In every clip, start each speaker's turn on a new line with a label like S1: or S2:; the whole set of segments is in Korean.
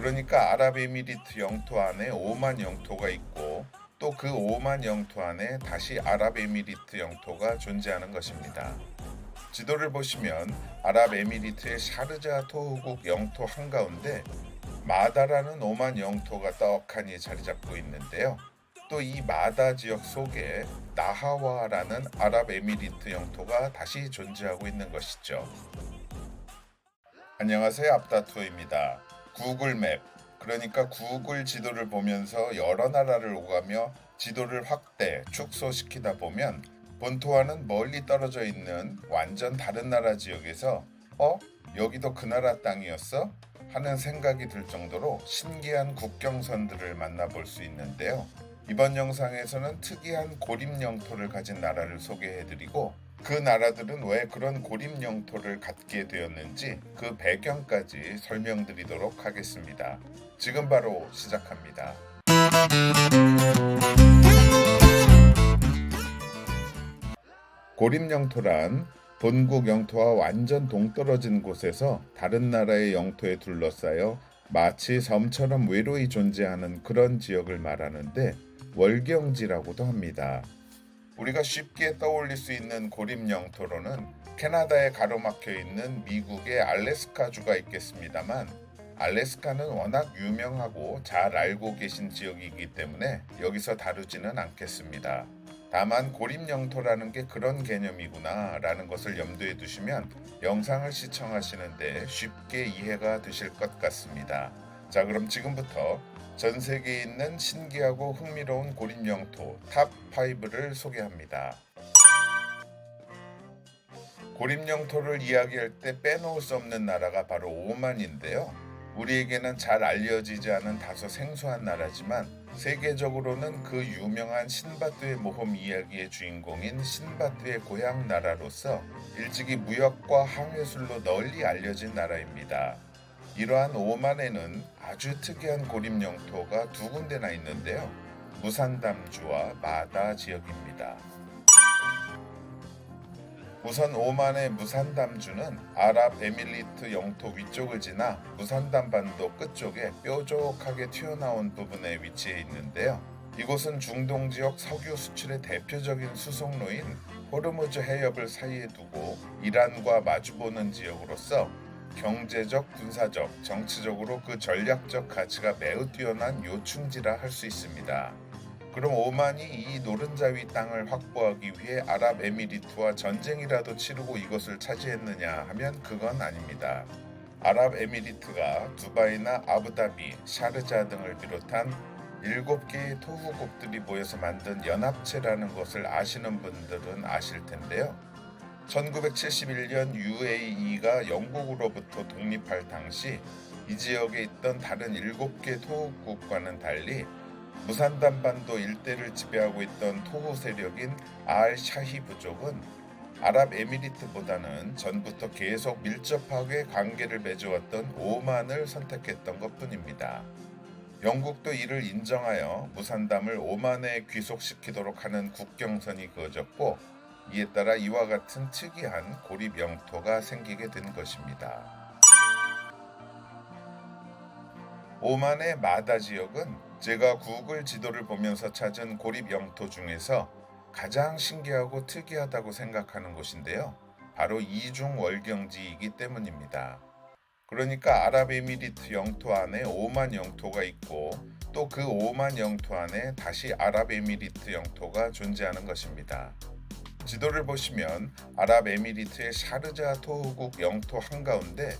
S1: 그러니까 아랍에미리트 영토 안에 오만 영토가 있고 또 그 오만 영토 안에 다시 아랍에미리트 영토가 존재하는 것입니다. 지도를 보시면 아랍에미리트의 샤르자 토호국 영토 한가운데 마다라는 오만 영토가 떡하니 자리 잡고 있는데요. 또 이 마다 지역 속에 나하와라는 아랍에미리트 영토가 다시 존재하고 있는 것이죠. 안녕하세요. 앞다투어입니다. 구글 맵, 그러니까 구글 지도를 보면서 여러 나라를 오가며 지도를 확대, 축소시키다 보면 본토와는 멀리 떨어져 있는 완전 다른 나라 지역에서 어? 여기도 그 나라 땅이었어? 하는 생각이 들 정도로 신기한 국경선들을 만나볼 수 있는데요. 이번 영상에서는 특이한 고립 영토를 가진 나라를 소개해드리고 그 나라들은 왜 그런 고립 영토를 갖게 되었는지 그 배경까지 설명드리도록 하겠습니다. 지금 바로 시작합니다. 고립 영토란 본국 영토와 완전 동떨어진 곳에서 다른 나라의 영토에 둘러싸여 마치 섬처럼 외로이 존재하는 그런 지역을 말하는데 월경지라고도 합니다. 우리가 쉽게 떠올릴 수 있는 고립 영토로는 캐나다에 가로막혀 있는 미국의 알래스카주가 있겠습니다만 알래스카는 워낙 유명하고 잘 알고 계신 지역이기 때문에 여기서 다루지는 않겠습니다. 다만 고립 영토라는 게 그런 개념이구나 라는 것을 염두에 두시면 영상을 시청하시는데 쉽게 이해가 되실 것 같습니다. 자 그럼 지금부터 전 세계에 있는 신기하고 흥미로운 고립 영토 탑 5를 소개합니다. 고립 영토를 이야기할 때 빼놓을 수 없는 나라가 바로 오만인데요. 우리에게는 잘 알려지지 않은 다소 생소한 나라지만 세계적으로는 그 유명한 신바트의 모험 이야기의 주인공인 신바트의 고향 나라로서 일찍이 무역과 항해술로 널리 알려진 나라입니다. 이러한 오만에는 아주 특이한 고립 영토가 두 군데나 있는데요. 무산담주와 마다 지역입니다. 우선 오만의 무산담주는 아랍 에밀리트 영토 위쪽을 지나 무산담 반도 끝쪽에 뾰족하게 튀어나온 부분에 위치해 있는데요. 이곳은 중동 지역 석유 수출의 대표적인 수송로인 호르무즈 해협을 사이에 두고 이란과 마주보는 지역으로서 경제적, 군사적, 정치적으로 그 전략적 가치가 매우 뛰어난 요충지라 할 수 있습니다. 그럼 오만이 이 노른자 위 땅을 확보하기 위해 아랍에미리트와 전쟁이라도 치르고 이것을 차지했느냐 하면 그건 아닙니다. 아랍에미리트가 두바이나 아부다비, 샤르자 등을 비롯한 일곱 개의 토후국들이 모여서 만든 연합체라는 것을 아시는 분들은 아실 텐데요. 1971년 UAE가 영국으로부터 독립할 당시 이 지역에 있던 다른 일곱 개 토후국과는 달리 무산단반도 일대를 지배하고 있던 토호 세력인 알 샤히 부족은 아랍에미리트보다는 전부터 계속 밀접하게 관계를 맺어왔던 오만을 선택했던 것뿐입니다. 영국도 이를 인정하여 무산담을 오만에 귀속시키도록 하는 국경선이 그어졌고 이에 따라 이와 같은 특이한 고립 영토가 생기게 된 것입니다. 오만의 마다 지역은 제가 구글 지도를 보면서 찾은 고립 영토 중에서 가장 신기하고 특이하다고 생각하는 곳인데요. 바로 이중 월경지이기 때문입니다. 그러니까 아랍에미리트 영토 안에 오만 영토가 있고 또 그 오만 영토 안에 다시 아랍에미리트 영토가 존재하는 것입니다. 지도를 보시면 아랍에미리트의 샤르자 토호국 영토 한가운데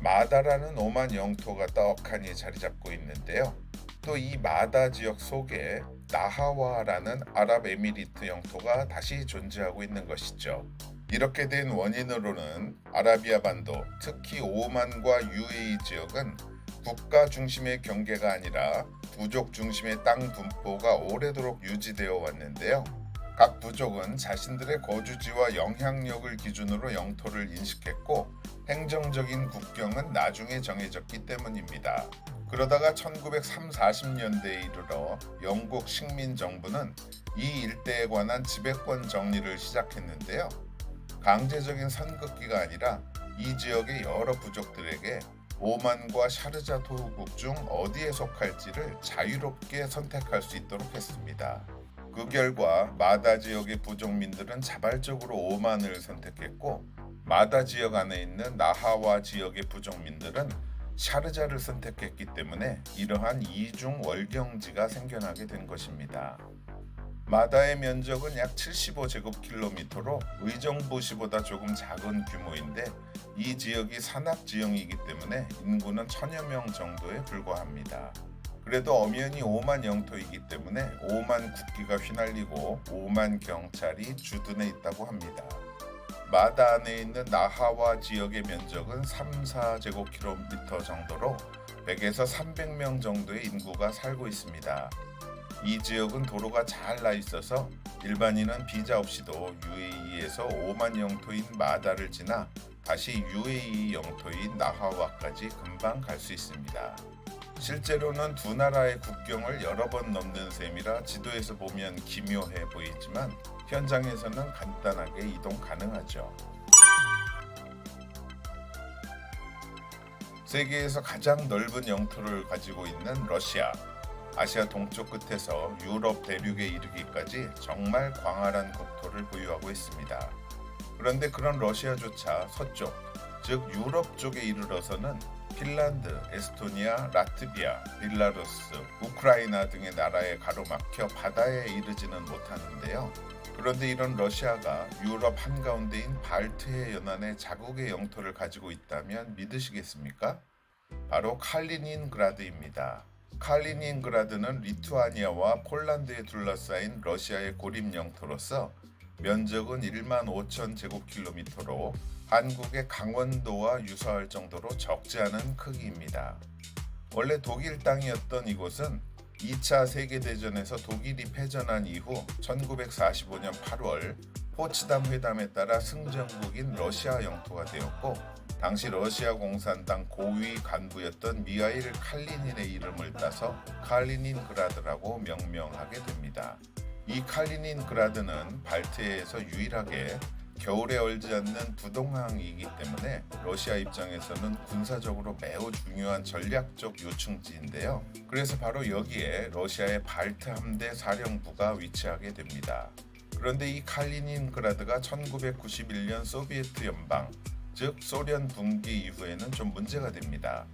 S1: 마다라는 오만 영토가 떡하니 자리 잡고 있는데요. 또 이 마다 지역 속에 나하와라는 아랍에미리트 영토가 다시 존재하고 있는 것이죠. 이렇게 된 원인으로는 아라비아 반도, 특히 오만과 UAE 지역은 국가 중심의 경계가 아니라 부족 중심의 땅 분포가 오래도록 유지되어 왔는데요. 각 부족은 자신들의 거주지와 영향력을 기준으로 영토를 인식했고 행정적인 국경은 나중에 정해졌기 때문입니다. 그러다가 1930, 40년대에 이르러 영국 식민 정부는 이 일대에 관한 지배권 정리를 시작했는데요. 강제적인 선긋기가 아니라 이 지역의 여러 부족들에게 오만과 샤르자 토후국 중 어디에 속할지를 자유롭게 선택할 수 있도록 했습니다. 그 결과 마다 지역의 부족민들은 자발적으로 오만을 선택했고 마다 지역 안에 있는 나하와 지역의 부족민들은 샤르자를 선택했기 때문에 이러한 이중 월경지가 생겨나게 된 것입니다. 마다의 면적은 약 75제곱킬로미터로 의정부시보다 조금 작은 규모인데 이 지역이 산악 지형이기 때문에 인구는 천여 명 정도에 불과합니다. 그래도 엄연히 5만 영토이기 때문에 5만 국기가 휘날리고 5만 경찰이 주둔해 있다고 합니다. 마다 안에 있는 나하와 지역의 면적은 3, 4제곱킬로미터 정도로 100에서 300명 정도의 인구가 살고 있습니다. 이 지역은 도로가 잘 나 있어서 일반인은 비자 없이도 UAE에서 5만 영토인 마다를 지나 다시 UAE 영토인 나하와까지 금방 갈 수 있습니다. 실제로는 두 나라의 국경을 여러 번 넘는 셈이라 지도에서 보면 기묘해 보이지만 현장에서는 간단하게 이동 가능하죠. 세계에서 가장 넓은 영토를 가지고 있는 러시아. 아시아 동쪽 끝에서 유럽 대륙에 이르기까지 정말 광활한 국토를 보유하고 있습니다. 그런데 그런 러시아조차 서쪽, 즉 유럽 쪽에 이르러서는 핀란드, 에스토니아, 라트비아, 벨라루스, 우크라이나 등의 나라에 가로막혀 바다에 이르지는 못하는데요. 그런데 이런 러시아가 유럽 한가운데인 발트해 연안의 자국의 영토를 가지고 있다면 믿으시겠습니까? 바로 칼리닌그라드입니다. 칼리닌그라드는 리투아니아와 폴란드에 둘러싸인 러시아의 고립 영토로서 면적은 1만 5천 제곱킬로미터로 한국의 강원도와 유사할 정도로 적지 않은 크기입니다. 원래 독일 땅이었던 이곳은 2차 세계대전에서 독일이 패전한 이후 1945년 8월 포츠담 회담에 따라 승전국인 러시아 영토가 되었고 당시 러시아 공산당 고위 간부였던 미하일 칼리닌의 이름을 따서 칼리닌그라드라고 명명하게 됩니다. 이 칼리닌그라드는 발트해에서 유일하게 겨울에 얼지 않는 부동항이기 때문에 러시아 입장에서는 군사적으로 매우 중요한 전략적 요충지인데요. 그래서 바로 여기에 러시아의 발트 함대 사령부가 위치하게 됩니다. 그런데 이 칼리닌그라드가 1991년 소비에트 연방, 즉 소련 붕괴 이후에는 좀 문제가 됩니다.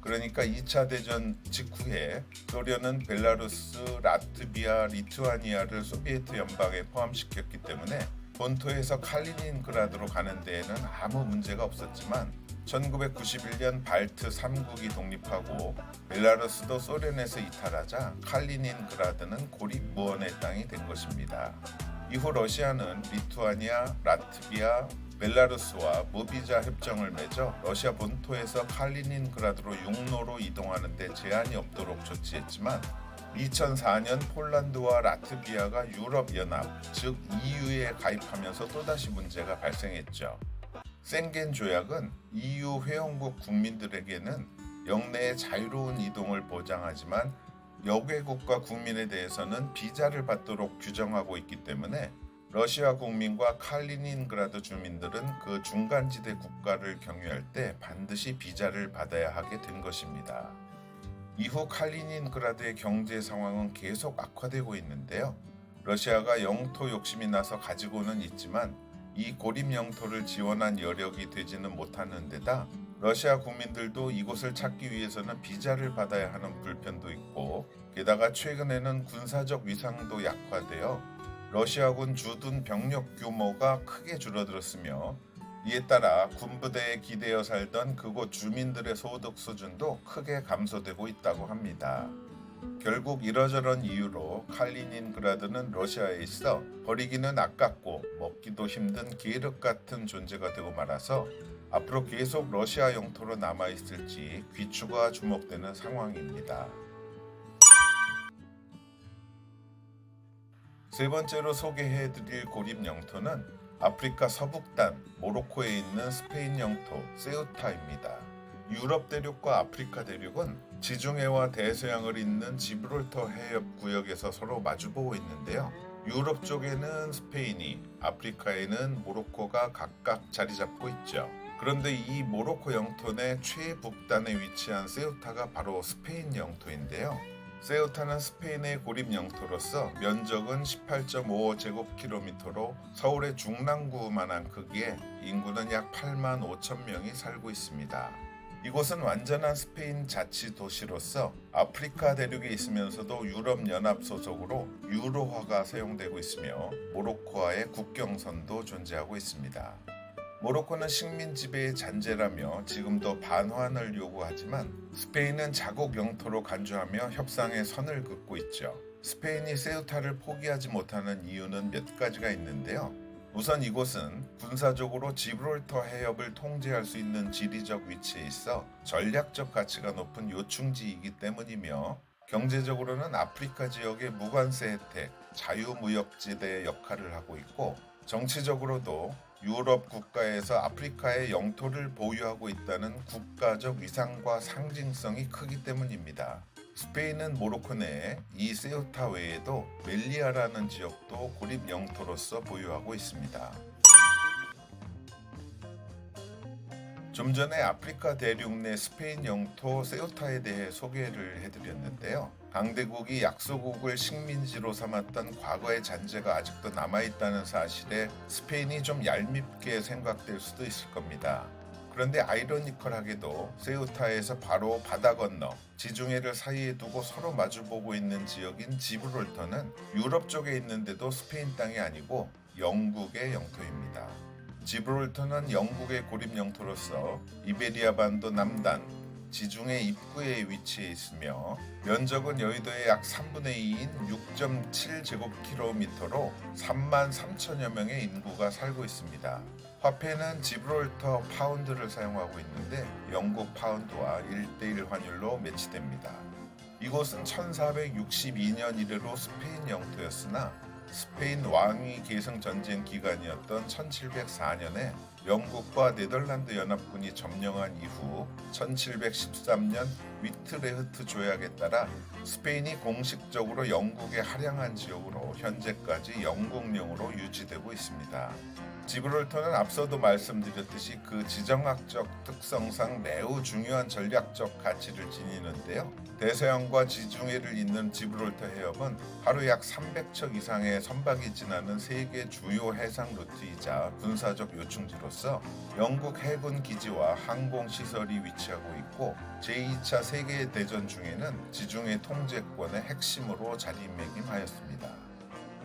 S1: 그러니까 2차 대전 직후에 소련은 벨라루스, 라트비아, 리투아니아를 소비에트 연방에 포함시켰기 때문에 본토에서 칼리닌그라드로 가는 데에는 아무 문제가 없었지만 1991년 발트 3국이 독립하고 벨라루스도 소련에서 이탈하자 칼리닌그라드는 고립 무원의 땅이 된 것입니다. 이후 러시아는 리투아니아, 라트비아, 벨라루스와 무비자 협정을 맺어 러시아 본토에서 칼리닌그라드로 육로로 이동하는 데 제한이 없도록 조치했지만 2004년 폴란드와 라트비아가 유럽연합, 즉 EU에 가입하면서 또다시 문제가 발생했죠. 생겐 조약은 EU 회원국 국민들에게는 영내의 자유로운 이동을 보장하지만 여개국과 국민에 대해서는 비자를 받도록 규정하고 있기 때문에 러시아 국민과 칼리닌그라드 주민들은 그 중간지대 국가를 경유할 때 반드시 비자를 받아야 하게 된 것입니다. 이후 칼리닌그라드의 경제 상황은 계속 악화되고 있는데요. 러시아가 영토 욕심이 나서 가지고는 있지만 이 고립 영토를 지원한 여력이 되지는 못하는 데다 러시아 국민들도 이곳을 찾기 위해서는 비자를 받아야 하는 불편도 있고 게다가 최근에는 군사적 위상도 약화되어 러시아군 주둔 병력 규모가 크게 줄어들었으며 이에 따라 군부대에 기대어 살던 그곳 주민들의 소득 수준도 크게 감소되고 있다고 합니다. 결국 이러저런 이유로 칼리닌그라드는 러시아에 있어 버리기는 아깝고 먹기도 힘든 계륵 같은 존재가 되고 말아서 앞으로 계속 러시아 영토로 남아 있을지 귀추가 주목되는 상황입니다. 세 번째로 소개해드릴 고립 영토는 아프리카 서북단 모로코에 있는 스페인 영토 세우타입니다. 유럽 대륙과 아프리카 대륙은 지중해와 대서양을 잇는 지브롤터 해협 구역에서 서로 마주보고 있는데요. 유럽 쪽에는 스페인이, 아프리카에는 모로코가 각각 자리 잡고 있죠. 그런데 이 모로코 영토 내 최북단에 위치한 세우타가 바로 스페인 영토인데요. 세우타는 스페인의 고립 영토로서 면적은 18.5제곱킬로미터로 서울의 중랑구만한 크기에 인구는 약 8만 5천 명이 살고 있습니다. 이곳은 완전한 스페인 자치 도시로서 아프리카 대륙에 있으면서도 유럽 연합 소속으로 유로화가 사용되고 있으며 모로코와의 국경선도 존재하고 있습니다. 모로코는 식민 지배의 잔재라며 지금도 반환을 요구하지만 스페인은 자국 영토로 간주하며 협상의 선을 긋고 있죠. 스페인이 세우타를 포기하지 못하는 이유는 몇 가지가 있는데요. 우선 이곳은 군사적으로 지브롤터 해협을 통제할 수 있는 지리적 위치에 있어 전략적 가치가 높은 요충지이기 때문이며 경제적으로는 아프리카 지역의 무관세 혜택, 자유무역지대의 역할을 하고 있고 정치적으로도 유럽 국가에서 아프리카의 영토를 보유하고 있다는 국가적 위상과 상징성이 크기 때문입니다. 스페인은 모로코 내에 이 세우타 외에도 멜리아라는 지역도 고립 영토로서 보유하고 있습니다. 좀 전에 아프리카 대륙 내 스페인 영토 세우타에 대해 소개를 해드렸는데요. 강대국이 약소국을 식민지로 삼았던 과거의 잔재가 아직도 남아있다는 사실에 스페인이 좀 얄밉게 생각될 수도 있을 겁니다. 그런데 아이러니컬하게도 세우타에서 바로 바다 건너 지중해를 사이에 두고 서로 마주보고 있는 지역인 지브롤터는 유럽 쪽에 있는데도 스페인 땅이 아니고 영국의 영토입니다. 지브롤터는 영국의 고립 영토로서 이베리아 반도 남단 지중해 입구에 위치해 있으며 면적은 여의도의 약 3분의 2인 6.7제곱킬로미터로 3만 3천여 명의 인구가 살고 있습니다. 화폐는 지브롤터 파운드를 사용하고 있는데 영국 파운드와 1대1 환율로 매치됩니다. 이곳은 1462년 이래로 스페인 영토였으나 스페인 왕위 계승 전쟁 기간이었던 1704년에 영국과 네덜란드 연합군이 점령한 이후 1713년 위트레흐트 조약에 따라 스페인이 공식적으로 영국의 할양한 지역으로 현재까지 영국령으로 유지되고 있습니다. 지브롤터는 앞서도 말씀드렸듯이 그 지정학적 특성상 매우 중요한 전략적 가치를 지니는데요. 대서양과 지중해를 잇는 지브롤터 해협은 하루 약 300척 이상의 선박이 지나는 세계 주요 해상 루트이자 군사적 요충지로서 영국 해군 기지와 항공 시설이 위치하고 있고 제2차 세계 대전 중에는 지중해 통제권의 핵심으로 자리매김하였습니다.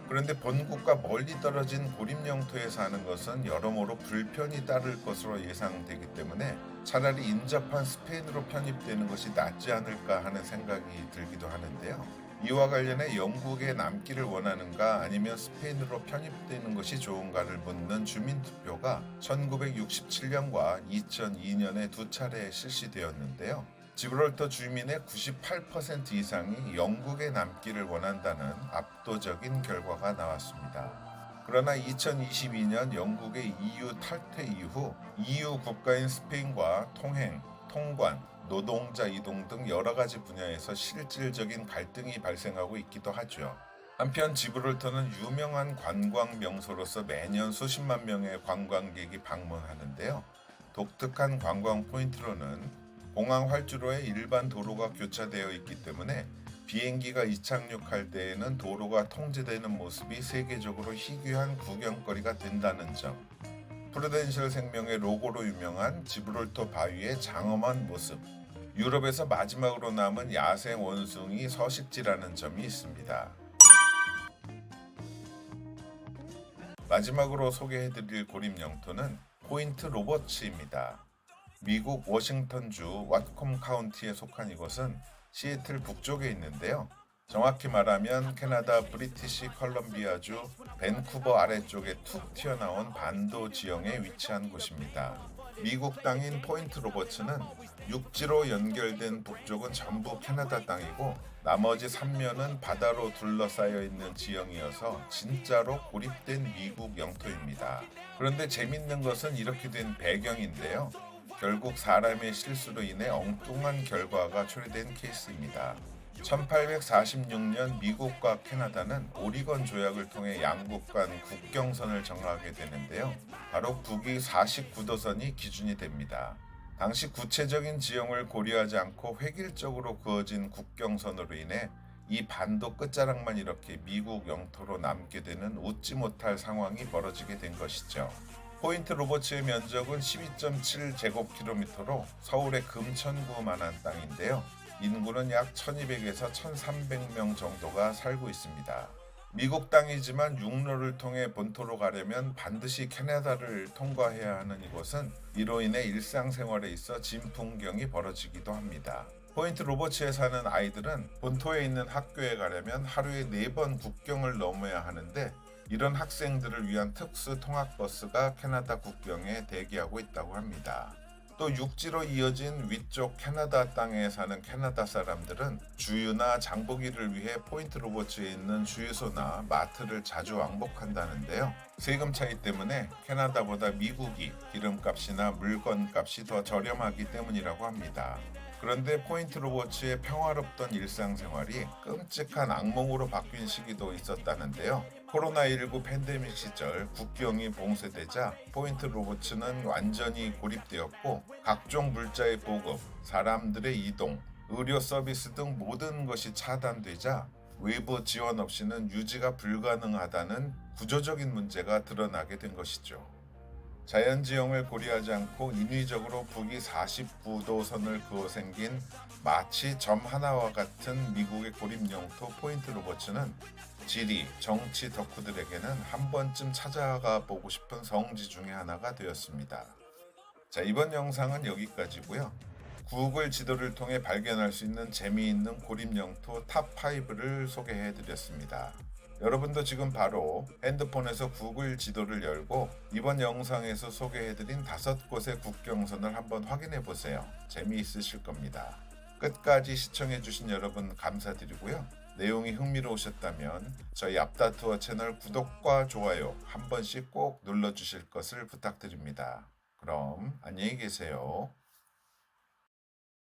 S1: 그런데 본국과 멀리 떨어진 고립 영토에 사는 것은 여러모로 불편이 따를 것으로 예상되기 때문에 차라리 인접한 스페인으로 편입되는 것이 낫지 않을까 하는 생각이 들기도 하는데요. 이와 관련해 영국에 남기를 원하는가 아니면 스페인으로 편입되는 것이 좋은가를 묻는 주민투표가 1967년과 2002년에 두 차례 실시되었는데요. 지브롤터 주민의 98% 이상이 영국에 남기를 원한다는 압도적인 결과가 나왔습니다. 그러나 2022년 영국의 EU 탈퇴 이후 EU 국가인 스페인과 통행, 통관, 노동자 이동 등 여러 가지 분야에서 실질적인 갈등이 발생하고 있기도 하죠. 한편 지브롤터는 유명한 관광 명소로서 매년 수십만 명의 관광객이 방문하는데요. 독특한 관광 포인트로는 공항 활주로에 일반 도로가 교차되어 있기 때문에 비행기가 이착륙할 때에는 도로가 통제되는 모습이 세계적으로 희귀한 구경거리가 된다는 점. 프루덴셜 생명의 로고로 유명한 지브롤터 바위의 장엄한 모습. 유럽에서 마지막으로 남은 야생 원숭이 서식지라는 점이 있습니다. 마지막으로 소개해드릴 고립 영토는 포인트 로버츠입니다. 미국 워싱턴주 왓콤 카운티에 속한 이곳은 시애틀 북쪽에 있는데요. 정확히 말하면 캐나다 브리티시 컬럼비아주 밴쿠버 아래쪽에 툭 튀어나온 반도 지형에 위치한 곳입니다. 미국 땅인 포인트 로버츠는 육지로 연결된 북쪽은 전부 캐나다 땅이고 나머지 3면은 바다로 둘러싸여 있는 지형이어서 진짜로 고립된 미국 영토입니다. 그런데 재밌는 것은 이렇게 된 배경인데요. 결국 사람의 실수로 인해 엉뚱한 결과가 초래된 케이스입니다. 1846년 미국과 캐나다는 오리건 조약을 통해 양국 간 국경선을 정하게 되는데요. 바로 북위 49도선이 기준이 됩니다. 당시 구체적인 지형을 고려하지 않고 획일적으로 그어진 국경선으로 인해 이 반도 끝자락만 이렇게 미국 영토로 남게 되는 웃지 못할 상황이 벌어지게 된 것이죠. 포인트 로버츠의 면적은 12.7 제곱킬로미터로 서울의 금천구만한 땅인데요. 인구는 약 1200에서 1300명 정도가 살고 있습니다. 미국 땅이지만 육로를 통해 본토로 가려면 반드시 캐나다를 통과해야 하는 이곳은 이로 인해 일상생활에 있어 진풍경이 벌어지기도 합니다. 포인트 로버츠에 사는 아이들은 본토에 있는 학교에 가려면 하루에 4번 국경을 넘어야 하는데 이런 학생들을 위한 특수 통학버스가 캐나다 국경에 대기하고 있다고 합니다. 또 육지로 이어진 위쪽 캐나다 땅에 사는 캐나다 사람들은 주유나 장보기를 위해 포인트 로버츠에 있는 주유소나 마트를 자주 왕복한다는데요. 세금 차이 때문에 캐나다보다 미국이 기름값이나 물건값이 더 저렴하기 때문이라고 합니다. 그런데 포인트 로버츠의 평화롭던 일상생활이 끔찍한 악몽으로 바뀐 시기도 있었다는데요. 코로나19 팬데믹 시절 국경이 봉쇄되자 포인트 로버츠는 완전히 고립되었고 각종 물자의 보급, 사람들의 이동, 의료 서비스 등 모든 것이 차단되자 외부 지원 없이는 유지가 불가능하다는 구조적인 문제가 드러나게 된 것이죠. 자연지형을 고려하지 않고 인위적으로 북위 49도 선을 그어 생긴 마치 점 하나와 같은 미국의 고립 영토 포인트 로버츠는 지리, 정치 덕후들에게는 한 번쯤 찾아가 보고 싶은 성지 중의 하나가 되었습니다. 자, 이번 영상은 여기까지고요. 구글 지도를 통해 발견할 수 있는 재미있는 고립 영토 탑5를 소개해 드렸습니다. 여러분도 지금 바로 핸드폰에서 구글 지도를 열고 이번 영상에서 소개해드린 다섯 곳의 국경선을 한번 확인해 보세요. 재미있으실 겁니다. 끝까지 시청해주신 여러분 감사드리고요. 내용이 흥미로우셨다면 저희 앞다투어 채널 구독과 좋아요 한 번씩 꼭 눌러주실 것을 부탁드립니다. 그럼 안녕히 계세요.